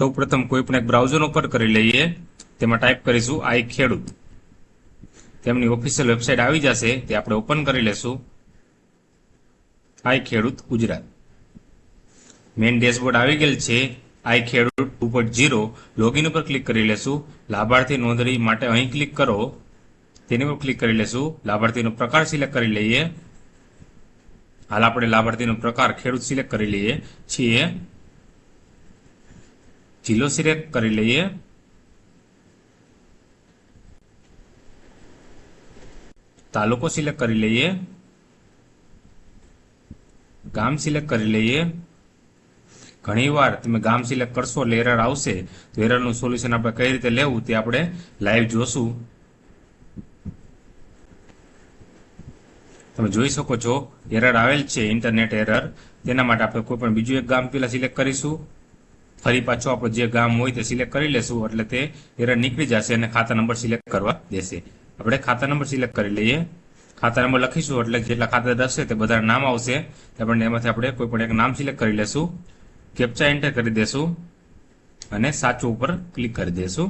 સૌ પ્રથમ કોઈ પણ એક બ્રાઉઝર ઓપન કરી લઈએ. તેમાં ટાઈપ કરીશું આઈ ખેડૂત. તેમની ઓફિશિયલ વેબસાઇટ આવી જશે, તે આપણે ઓપન કરી લેશું. આઈ ખેડૂત ગુજરાત. મેઇન ડેશબોર્ડ આવી ગયેલ છે, I Khedut two point zero login ઉપર ક્લિક કરી લેશું. લાભાર્થી નોંધણી માટે અહીં ક્લિક કરો. તેની પર ક્લિક કરી લેશું. લાભાર્થીનો પ્રકાર સિલેક્ટ કરી લઈએ. હાલ આપણે લાભાર્થીનો પ્રકાર ખેડૂત સિલેક્ટ કરી લઈએ છીએ. જિલ્લો સિલેક્ટ કરી લઈએ. તાલુકો સિલેક્ટ કરી લઈએ. ગામ સિલેક્ટ કરી લઈએ. ઘણીવાર તમે ગામ સિલેક્ટ કરશો, એટલે એરર આવશે. તો એરરનું સોલ્યુશન આપણે કઈ રીતે લેવું તે આપણે લાઈવ જોશું. તમે જોઈ શકો છો, એરર આવેલ છે, ઇન્ટરનેટ એરર. તેના માટે આપણે કોઈ પણ બીજું એક ગામ પેલા સિલેક્ટ કરીશું. ફરી પાછો આપણે જે ગામ હોય તે સિલેક્ટ કરી લેશું, એટલે તે એરર નીકળી જશે અને ખાતા નંબર સિલેક્ટ કરવા દેશે. આપણે ખાતા નંબર સિલેક્ટ કરી લઈએ. ખાતા નંબર લખીશું, એટલે જેટલા ખાતા દર્શે તે બધા નામ આવશે. આપણને એમાંથી આપણે કોઈ પણ એક નામ સિલેક્ટ કરી લેશું. કેપ્ચા એન્ટર કરી દેશું અને સાચું ઉપર ક્લિક કરી દેશું.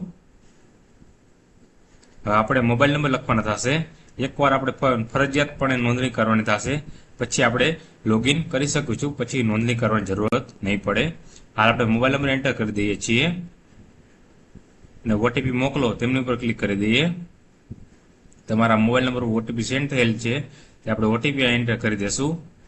આપણે મોબાઈલ નંબર લખવાના થશે. એકવાર આપણે ફરજિયાતપણે નોંધણી કરવાની થશે. પછી આપણે લોગિન કરી શકીશું પછી નોંધણી કરવાની જરૂરત નહીં પડે. હાલ આપણે મોબાઈલ નંબર એન્ટર કરી દઈએ છીએ. અને ઓટીપી મોકલો, તેમની ઉપર ક્લિક કરી દઈએ. તમારા મોબાઈલ નંબર ઓટીપી સેન્ડ થયેલ છે, તે આપણે ઓટીપી એન્ટર કરી દેશું.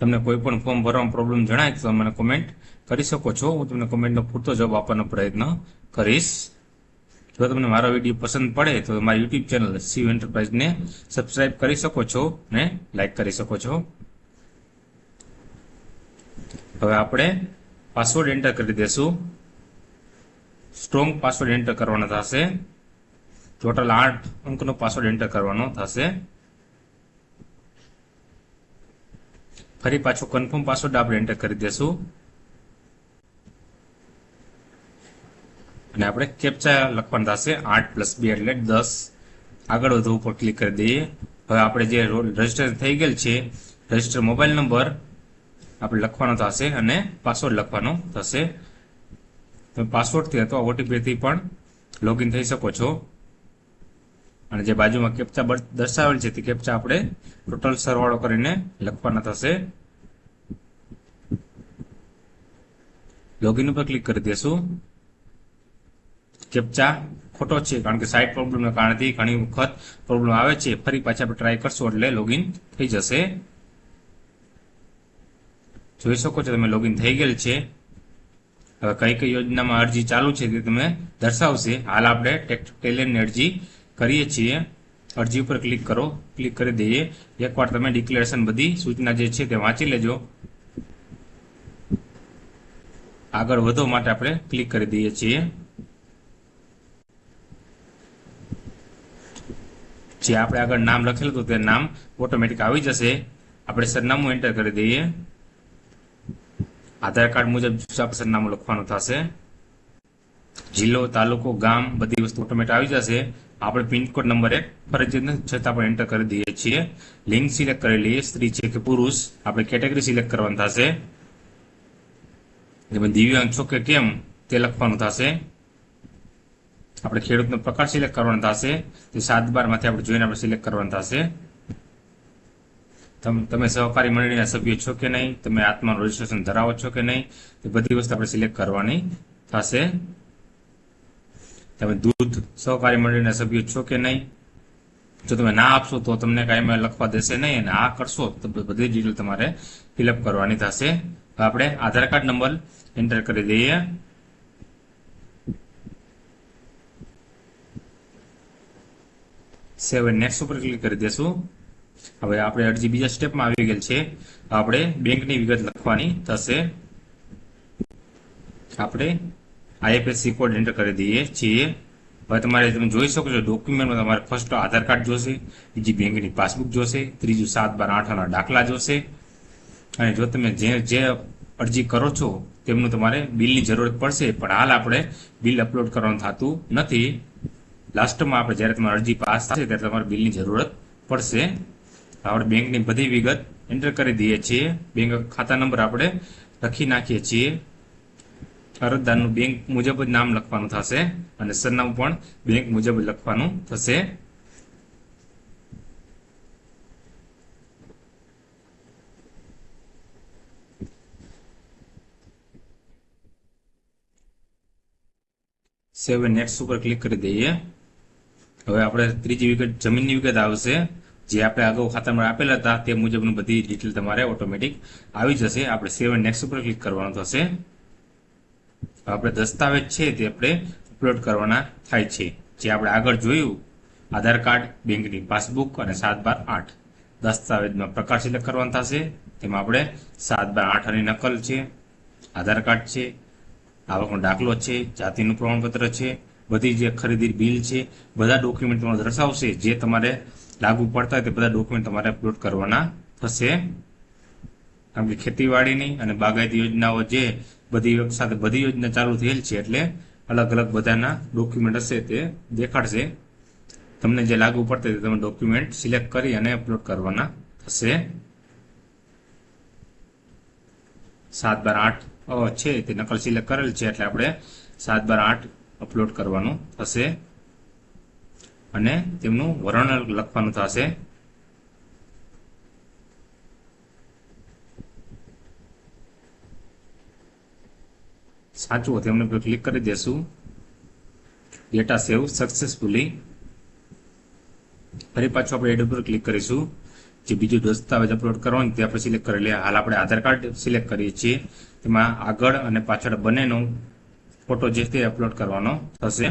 તમને કોઈ પણ ફોર્મ ભરવામાં પ્રોબ્લેમ જણાય તો મને કોમેન્ટ કરી શકો છો. હું તમને કોમેન્ટનો પૂરતો જવાબ આપવાનો પ્રયત્ન કરીશ. જો તમને મારો વીડિયો પસંદ પડે તો મારી યુટ્યુબ ચેનલ સીવ એન્ટરપ્રાઇઝને સબસ્ક્રાઇબ કરી શકો છો ને લાઇક કરી શકો છો. હવે આપણે પાસવર્ડ એન્ટર કરી દેશું. સ્ટ્રોંગ પાસવર્ડ એન્ટર કરવાનો થશે. ટોટલ આઠ અંકનો પાસવર્ડ એન્ટર કરવાનો થશે. ફરી પાછો કન્ફર્મ પાસવર્ડ આપણે એન્ટર કરી દેશું. અને આપણે કેપ્ચા લખવાનું થશે આઠ પ્લસ બે એટલે દસ. આગળ વધવું ઉપર ક્લિક કરી દઈએ. હવે આપણે જે રજિસ્ટર થઈ ગયેલ છે રજિસ્ટર મોબાઈલ નંબર આપણે લખવાનો થશે અને પાસવર્ડ લખવાનો થશે. તમે પાસવર્ડથી અથવા ઓટીપીથી પણ લોગિન થઈ શકો છો. અને જે બાજુમાં કેપ્ચા દર્શાવેલ છે તે કેપ્ચા આપણે ટોટલ સરવાળો કરીને લખવાના થશે. લોગિન ઉપર ક્લિક કરી દેશું. કેપ્ચા ખોટો છે, કારણ કે સાઇટ પ્રોબ્લેમના કારણથી ઘણી વખત પ્રોબ્લેમ આવે છે. ફરી પાછા આપણે ટ્રાય કરશું એટલે લોગિન થઈ જશે. જોઈ શકો છો તમે લોગિન થઈ ગયેલ છે. હવે કઈ કઈ યોજનામાં અરજી ચાલુ છે તે તમે દર્શાવશે. હાલ આપણે ટેક્સ ટેલેન્ટની અરજી કરીએ છીએ. અરજી ઉપર ક્લિક કરો. ક્લિક કરી દઈએ. એકવાર તમે ડિક્લેરેશન બધી સૂચના જે છે તે વાંચી લેજો. આગળ વધો માટે આપણે ક્લિક કરી દઈએ છીએ. જે આપણે આગળ નામ લખેલું હતું તે નામ ઓટોમેટિક આવી જશે. આપણે સરનામું એન્ટર કરી દઈએ. આધાર કાર્ડ મુજબ સરનામું લખવાનું થશે. જિલ્લો, તાલુકો, ગામ બધી વસ્તુ ઓટોમેટિક આવી જશે. આપણે પિનકોડ નંબર એક ફરજિયાત છતાં પણ એન્ટર કરી દઈએ છીએ. લિંક સિલેક્ટ કરી લઈએ. સ્ત્રી છે કે પુરુષ, આપણે કેટેગરી સિલેક્ટ કરવાનું થશે. દિવ્યાંગ છો કે કેમ તે લખવાનું થશે. આપણે ખેડૂતનો પ્રકાર સિલેક્ટ કરવાનો થશે. તે સાત બારમાંથી આપણે જોઈને આપણે સિલેક્ટ કરવાનું થશે. તમે સહકારી મંડળીના સભ્ય છો કે નહીં? તમે આત્માનું રજીસ્ટ્રેશન ધરાવો છો કે નહીં? તે બધી વસ્તુ આપણે સિલેક્ટ કરવાની થશે. તમે દૂધ સહકારી મંડળીના સભ્ય છો કે નહીં? જો તમે ના આપશો તો તમને કાંઈ લખવા દેશે નહીં અને આ કરશો તો બધી ડિટેલ તમારે ફિલઅપ કરવાની થશે. આપણે આધાર કાર્ડ નંબર એન્ટર કરી દઈએ સેવ નેક્સ્ટ ઉપર ક્લિક કરી દેશું. હવે આપણે અરજી બીજા સ્ટેપમાં આવી ગયેલ છે. આપણે બેંકની વિગત લખવાની થશે. આપણે આઈએફએસસી કોડ એન્ટર કરી દઈએ છીએ. હવે તમારે તમે જોઈ શકો છો ડોક્યુમેન્ટમાં તમારે ફર્સ્ટ આધાર કાર્ડ જોશે, બીજી બેંકની પાસબુક જોશે, ત્રીજું સાત બાર આઠના દાખલા જોશે. અને જો તમે જે જે અરજી કરો છો, તેમનું તમારે બિલની જરૂરત પડશે. પણ હાલ આપણે બિલ અપલોડ કરવાનું થતું નથી. લાસ્ટમાં આપણે જ્યારે તમારી અરજી પાસ થશે ત્યારે તમારે બિલની જરૂરત પડશે. આપણે બેંકની બધી વિગત એન્ટર કરી દઈએ છીએ. બેંક ખાતા નંબર આપણે લખી નાખીએ છીએ. અરજદારનું બેંક મુજબ જ નામ લખવાનું થશે અને સરનામું પણ બેંક મુજબ લખવાનું થશે. સેવ નેક્સ્ટ ઉપર ક્લિક કરી દઈએ. હવે આપણે ત્રીજી વિગત જમીનની વિગત આવશે. જે આપણે અગાઉ ખાતામાં આપેલા હતા, તે મુજબની બધી ડિટેલ તમારે ઓટોમેટિક આવી જશે. આપણે સેવ નેક્સ્ટ ઉપર ક્લિક કરવાનું થશે. આપણે દસ્તાવેજ છે તે આપણે અપલોડ કરવાના થાય છે. જે આપણે આગળ જોયું, આધાર કાર્ડ, બેંકની પાસબુક અને સાત બાર આઠ. દસ્તાવેજમાં પ્રકાર સિલેક્ટ કરવાનો થશે. તેમાં આપણે સાત બાર આઠની નકલ છે, આધાર કાર્ડ છે, આવકનો દાખલો છે, જાતિનું પ્રમાણપત્ર છે બધી જે ખરીદી બિલ છે, બધા ડોક્યુમેન્ટ તમારે દર્શાવશે. જે તમારે લાગુ પડતા હોય તે બધા ડોક્યુમેન્ટ તમારે અપલોડ કરવાના થશે. આપણી ખેતીવાડીની અને બાગાયતી યોજનાઓ જે બધી સાથે બધી યોજના ચાલુ થયેલ છે એટલે અલગ અલગ બધાના ડોક્યુમેન્ટ હશે તે દેખાડશે. તમને જે લાગુ પડતા તે તમે ડોક્યુમેન્ટ સિલેક્ટ કરી અને અપલોડ કરવાના થશે. સાત બાર આઠ છે તે નકલ સિલેક્ટ કરેલ છે એટલે આપણે સાત બાર આઠ અપલોડ કરવાનું થશે અને તેમનું વર્ણન લખવાનું થશે. સાચું તેમને ક્લિક કરી દેશું. ડેટા સેવ સક્સેસફુલી ફરી પાછું આપણે એડ ઉપર ક્લિક કરીશું. જે બીજું દસ્તાવેજ અપલોડ કરવાનું તે આપણે સિલેક્ટ કરી લઈએ હાલ આપણે આધાર કાર્ડ સિલેક્ટ કરીએ છીએ. તેમાં આગળ અને પાછળ બંનેનો ફોટો જે તે અપલોડ કરવાનો થશે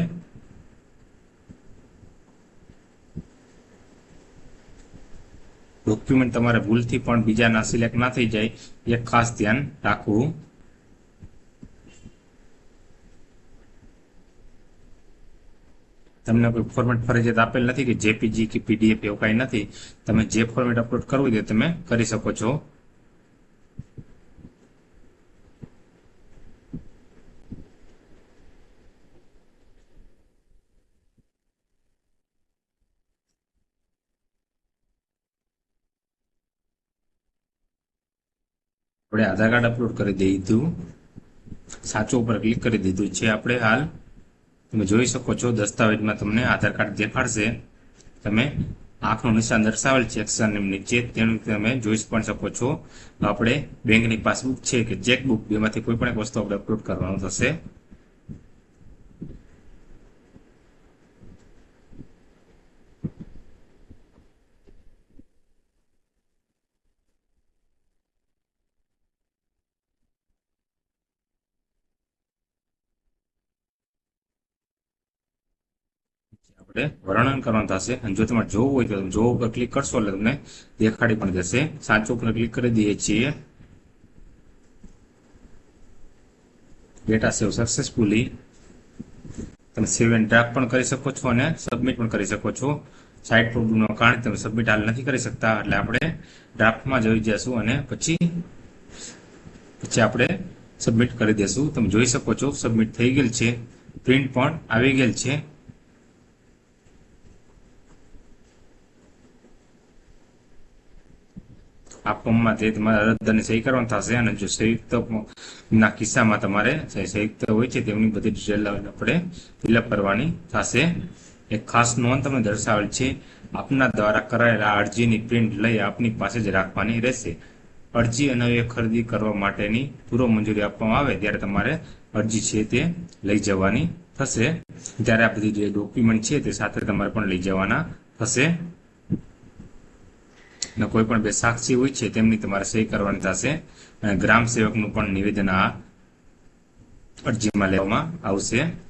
ડોક્યુમેન્ટ તમારે ભૂલથી પણ બીજાના સિલેક્ટ ના થઈ જાય એ ખાસ ધ્યાન રાખવું તમને કોઈ ફોર્મેટ ફરજિયાત આપેલ નથી કે જેપીજી કે પીડીએફ એવું કાંઈ નથી. તમે જે ફોર્મેટ અપલોડ કરવું હોય તે તમે કરી શકો છો. આપણે આધાર કાર્ડ અપલોડ કરી દીધું. સાચું ઉપર ક્લિક કરી દીધું. છે આપણે હાલ તમે જોઈ શકો છો, દસ્તાવેજમાં તમને આધાર કાર્ડ દેખાડશે. તમે આંખનું નિશાન દર્શાવેલ છે એક્શનની નીચે, તેનું તમે જોઈ પણ શકો છો. આપણે બેંકની પાસબુક છે કે ચેકબુક બેમાંથી કોઈ પણ એક વસ્તુ આપણે અપલોડ કરવાનું થશે. આપણે વર્ણન કરવાનું થશે. અને જો તમારે જોવું હોય તો તમે જોવું ઉપર ક્લિક કરશો એટલે તમને દેખાડી પણ જશે. સાચું ઉપર ક્લિક કરી દઈએ છીએ. ડેટા સેવ સક્સેસફુલી તમે સેવ એન્ડ ડ્રાફ્ટ પણ કરી શકો છો અને સબમિટ પણ કરી શકો છો. સાઇટ પ્રોબ્લેમના કારણે તમે સબમિટ હાલ નથી કરી શકતા. એટલે આપણે ડ્રાફ્ટમાં જોઈ જઈશું અને પછી પછી આપણે સબમિટ કરી દેશું. તમે જોઈ શકો છો સબમિટ થઈ ગયેલ છે. પ્રિન્ટ પણ આવી ગયેલ છે. આ ફોર્મમાં તે તમારે અરજદારની સહી કરવાનું થશે અને જો સંયુક્ત ના કિસ્સામાં તમારે સંયુક્ત હોય છે તેમની બધી ડિટેલ આપણે ફિલઅપ કરવાની થશે. એક ખાસ નોંધ તમને દર્શાવેલ છે, આપના દ્વારા કરાયેલા અરજીની પ્રિન્ટ લઈ આપની પાસે જ રાખવાની રહેશે. અરજી અને ખરીદી કરવા માટેની પૂર્વ મંજૂરી આપવામાં આવે ત્યારે તમારે અરજી છે તે લઈ જવાની થશે. ત્યારે આ બધી જે ડોક્યુમેન્ટ છે તે સાથે તમારે પણ લઈ જવાના થશે. અને કોઈ પણ બે સાક્ષી હોય છે, તેમની તમારે સહી કરવાની થશે. અને ગ્રામ સેવકનું પણ નિવેદન આ અરજીમાં લેવામાં આવશે.